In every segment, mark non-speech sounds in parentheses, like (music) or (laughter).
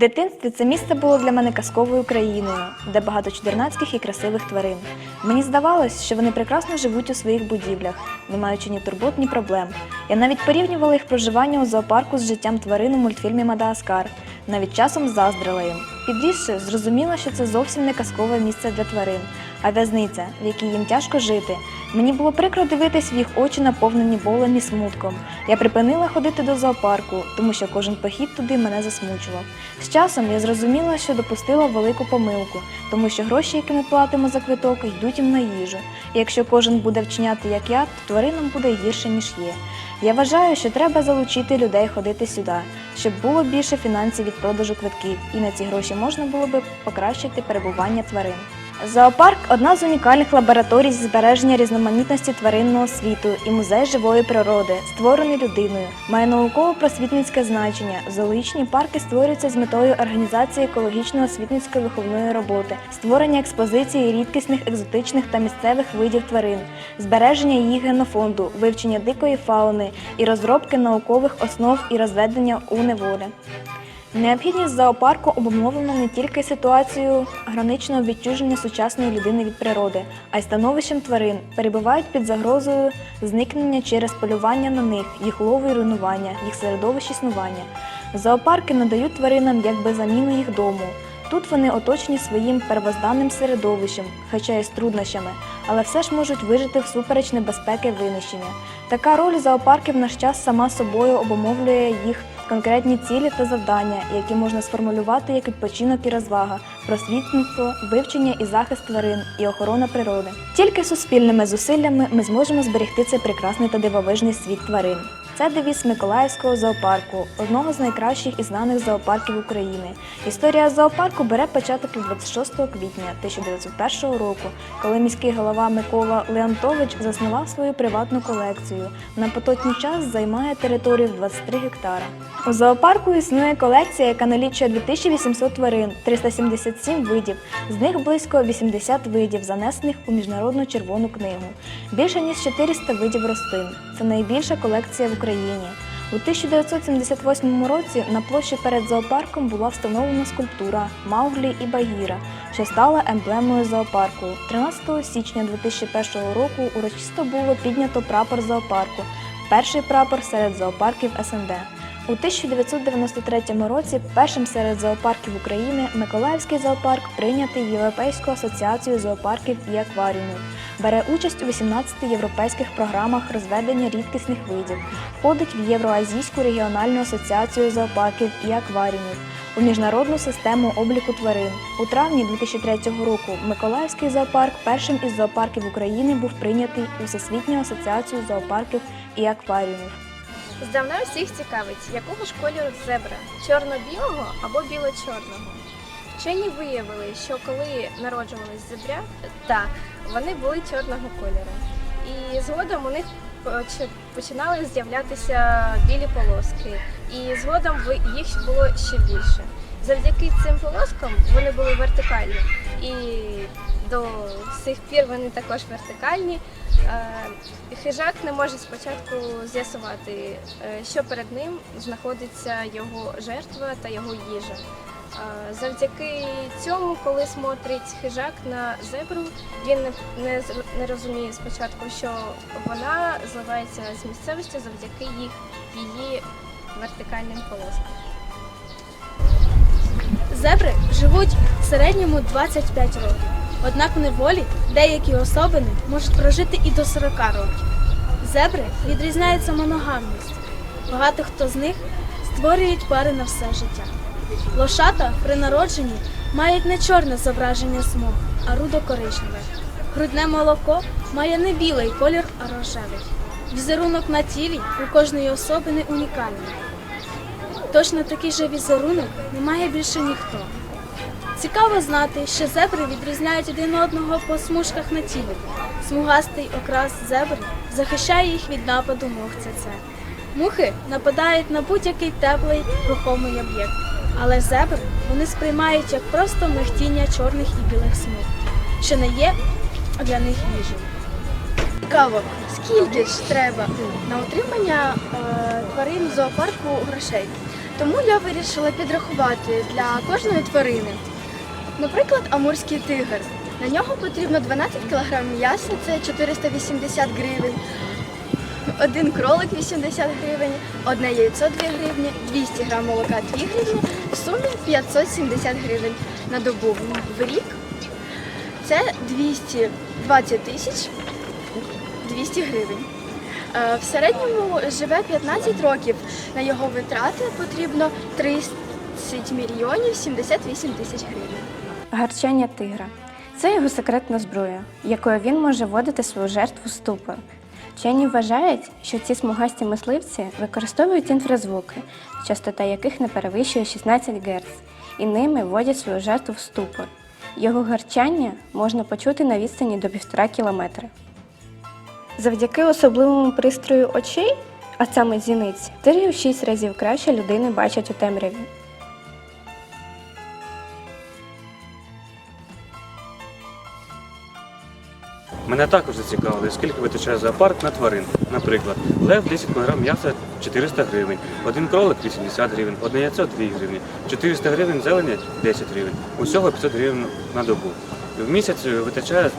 дитинстві це місце було для мене казковою країною, де багато чудернацьких і красивих тварин. Мені здавалось, що вони прекрасно живуть у своїх будівлях, не маючи ні турбот, ні проблем. Я навіть порівнювала їх проживання у зоопарку з життям тварин у мультфільмі Мадагаскар. Навіть часом заздрила їм. Підрісши, зрозуміла, що це зовсім не казкове місце для тварин, а в'язниця, в якій їм тяжко жити. Мені було прикро дивитись в їх очі, наповнені болем і смутком. Я припинила ходити до зоопарку, тому що кожен похід туди мене засмучував. З часом я зрозуміла, що допустила велику помилку, тому що гроші, які ми платимо за квиток, йдуть їм на їжу. І якщо кожен буде вчиняти як я, то тваринам буде гірше, ніж є. Я вважаю, що треба залучити людей ходити сюди, щоб було більше фінансів від продажу квитків, і на ці гроші можна було би покращити перебування тварин. Зоопарк одна з унікальних лабораторій зі збереження різноманітності тваринного світу і музей живої природи, створений людиною, має науково-просвітницьке значення. Зоологічні парки створюються з метою організації екологічно освітницької виховної роботи, створення експозиції рідкісних, екзотичних та місцевих видів тварин, збереження їх генофонду, вивчення дикої фауни і розробки наукових основ і розведення у неволі. Необхідність зоопарку обумовлена не тільки ситуацією граничного відчуження сучасної людини від природи, а й становищем тварин, перебувають під загрозою зникнення через полювання на них, їх лову і руйнування, їх середовище існування. Зоопарки надають тваринам якби заміну їх дому. Тут вони оточені своїм первозданним середовищем, хоча й з труднощами, але все ж можуть вижити всупереч небезпеки винищення. Така роль зоопарків в наш час сама собою обумовлює їх конкретні цілі та завдання, які можна сформулювати як відпочинок і розвага, просвітництво, вивчення і захист тварин і охорона природи. Тільки суспільними зусиллями ми зможемо зберегти цей прекрасний та дивовижний світ тварин. Це девіз Миколаївського зоопарку, одного з найкращих і знаних зоопарків України. Історія зоопарку бере початок від 26 квітня 1901 року, коли міський голова Микола Леонтович заснував свою приватну колекцію. На поточний час займає територію в 23 гектара. У зоопарку існує колекція, яка налічує 2800 тварин, 377 видів, з них близько 80 видів, занесених у міжнародну червону книгу. Більше ніж 400 видів рослин. Це найбільша колекція в Україні. У 1978 році на площі перед зоопарком була встановлена скульптура Мауглі і Багіра, що стала емблемою зоопарку. 13 січня 2001 року урочисто було піднято прапор зоопарку, перший прапор серед зоопарків СНД. У 1993 році першим серед зоопарків України Миколаївський зоопарк прийнятий в Європейську асоціацію зоопарків і акваріумів. Бере участь у 18 європейських програмах розведення рідкісних видів, входить в Євроазійську регіональну асоціацію зоопарків і акваріумів, у міжнародну систему обліку тварин. У травні 2003 року Миколаївський зоопарк першим із зоопарків України був прийнятий у Всесвітню асоціацію зоопарків і акваріумів. Здавна всіх цікавить, якого ж кольору зебра чорно-білого або біло-чорного. Вчені виявили, що коли народжувались зебря, так, вони були чорного кольору. І згодом у них починали з'являтися білі полоски. І згодом їх було ще більше. Завдяки цим полоскам вони були вертикальні. І до сих пір вони також вертикальні. Е, Хижак не може спочатку з'ясувати, е, що перед ним знаходиться його жертва та його їжа. Е, Завдяки цьому, коли смотрить хижак на зебру, він не, не, не розуміє спочатку, що вона зливається з місцевості завдяки їх, її вертикальним полоскам. Зебри живуть в середньому 25 років. Однак в неволі деякі особини можуть прожити і до 40 років. Зебри відрізняються моногамністю. Багато хто з них створюють пари на все життя. Лошата при народженні мають не чорне зображення смуг, а рудо-коричневе. Грудне молоко має не білий колір, а рожевий. Візерунок на тілі у кожної особи не унікальний. Точно такий же візерунок не має більше ніхто. Цікаво знати, що зебри відрізняють один одного по смужках на тілі. Смугастий окрас зебри захищає їх від нападу мух. Мухи нападають на будь-який теплий рухомий об'єкт, але зебри вони сприймають як просто мехтіння чорних і білих смуг, що не є для них їжею. Цікаво, скільки ж треба на утримання е, тварин в зоопарку грошей. Тому я вирішила підрахувати для кожної тварини. Наприклад, амурський тигр. На нього потрібно 12 кг м'яса, це 480 гривень. Один кролик 80 гривень, одне яйцо 2 гривні, 200 грам молока 2 гривні, в сумі 570 гривень на добу. В рік це 220 тисяч 200 гривень. Е, В середньому живе 15 років. На його витрати потрібно 30 мільйонів 78 тисяч гривень. Гарчання тигра це його секретна зброя, якою він може вводити свою жертву в ступор. Вчені вважають, що ці смугасті мисливці використовують інфразвуки, частота яких не перевищує 16 Гц, і ними вводять свою жертву в ступор. Його гарчання можна почути на відстані до півтора кілометра. Завдяки особливому пристрою очей, а саме зіниці, тигри в 6 разів краще людини бачать у темряві. Мене також зацікавили, скільки витрачає зоопарк на тварин. Наприклад, лев 10 кг м'яса 400 гривень, один кролик 80 гривень, одне яйцо 2 гривні, 400 гривень зелені 10 гривень, усього 500 гривень на добу. В місяць витрачає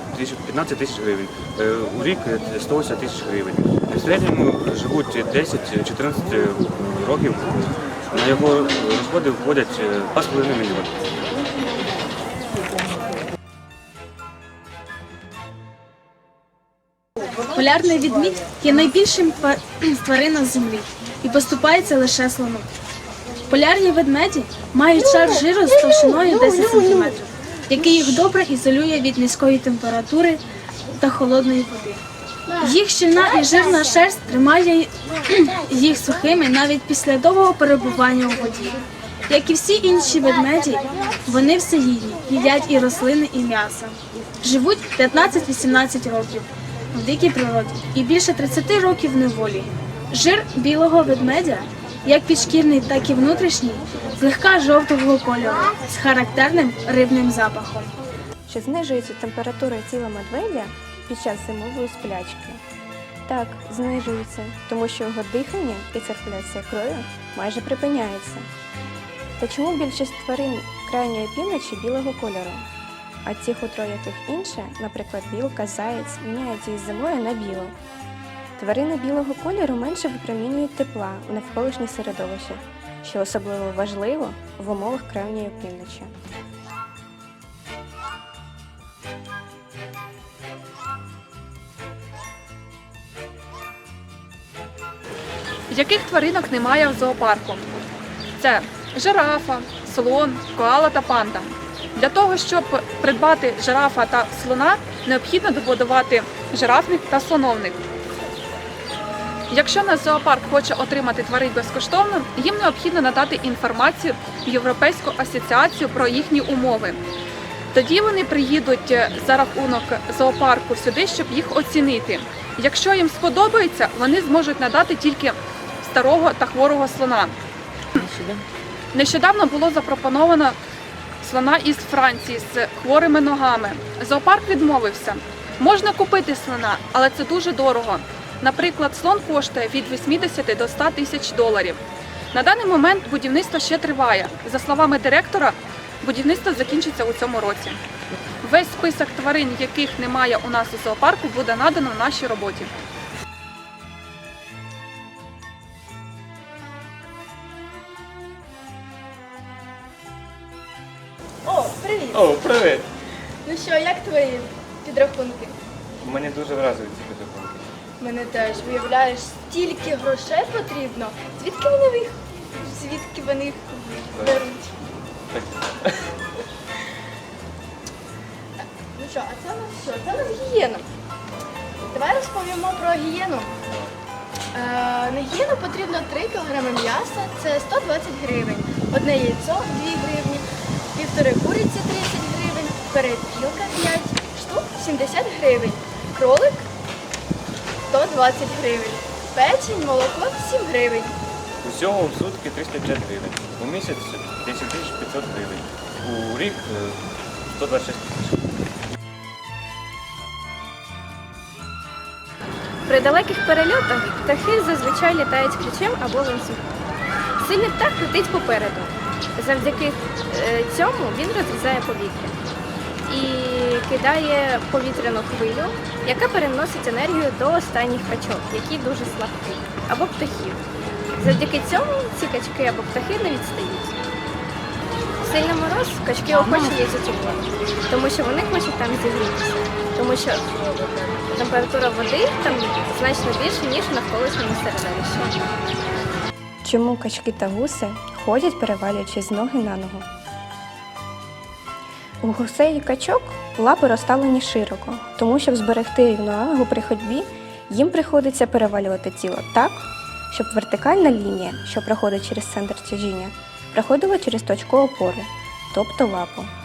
15 тисяч гривень, е, у рік 180 тисяч гривень. В середньому живуть 10-14 років. На його розходи входять е, 2,5 мільйони. Полярний відмідь є найбільшим з тваринок землі і поступається лише слону. Полярні ведмеді мають шар жиру з товщиною 10 см, який їх добре ізолює від низької температури та холодної води. Їх щільна і жирна шерсть тримає їх сухими навіть після довгого перебування у воді. Як і всі інші ведмеді, вони всеїдні, їдять і рослини, і м'ясо. Живуть 15-18 років в дикій природі і більше 30 років неволі. Жир білого ведмедя, як підшкірний, так і внутрішній, злегка жовтого кольору з характерним рибним запахом. Чи знижується температура тіла медведя під час зимової сплячки? Так, знижується, тому що його дихання і циркуляція крові майже припиняється. Та чому більшість тварин крайньої півночі білого кольору? А ті хутро, яких інше, наприклад, білка, заєць, міняються із зимою на білу. Тварини білого кольору менше випромінюють тепла в навколишнє середовище, що особливо важливо в умовах крайньої півночі. Яких тваринок немає в зоопарку? Це жирафа, слон, коала та панда. Для того, щоб придбати жирафа та слона, необхідно добудувати жирафник та слоновник. Якщо наш зоопарк хоче отримати тварин безкоштовно, їм необхідно надати інформацію в Європейську асоціацію про їхні умови. Тоді вони приїдуть е, за рахунок зоопарку сюди, щоб їх оцінити. Якщо їм сподобається, вони зможуть надати тільки старого та хворого слона. Nещодавно було запропоновано слона із Франції з хворими ногами. Зоопарк відмовився. Можна купити слона, але це дуже дорого. Наприклад, слон коштує від 80 до 100 тисяч доларів. На даний момент будівництво ще триває. За словами директора, будівництво закінчиться у цьому році. Весь список тварин, яких немає у нас у зоопарку, буде надано в нашій роботі. О, привіт! О, привіт! Ну що, як твої підрахунки? Мені дуже вразили ці підрахунки. Мене теж виявляєш, стільки грошей потрібно. Звідки вони їх? Звідки вони їх беруть? (laughs) Ну що, а це у нас що? Це у нас гігієна. Давай розповімо про гігієну. Е, на гігієну потрібно 3 кг м'яса, це 120 гривень. Одне яйцо 2 гривні, півтори куриці 30 гривень, перепілка 5 штук 70 гривень, кролик 120 гривень, печень, молоко 7 гривень. Усього в сутки 350 гривень. У місяць 10 тисяч 500 гривень. У рік е, 126 тисяч. При далеких перельотах птахи зазвичай літають ключем або ланцюгом. Сильний птах летить попереду. Завдяки е, цьому він розрізає повітря і кидає повітряну хвилю, яка переносить енергію до останніх качок, які дуже слабкі, або птахів. Завдяки цьому ці качки або птахи не відстають. Сильний мороз качки охоче є за теплом, тому що вони хочуть там зігрітися, тому що температура води там значно більше, ніж в навколишньому середовищі. Чому качки та гуси ходять, перевалюючись з ноги на ногу? У гусей і качок лапи розставлені широко, тому щоб зберегти рівновагу при ходьбі, їм приходиться перевалювати тіло так, щоб вертикальна лінія, що проходить через центр тяжіння, проходила через точку опори, тобто лапу.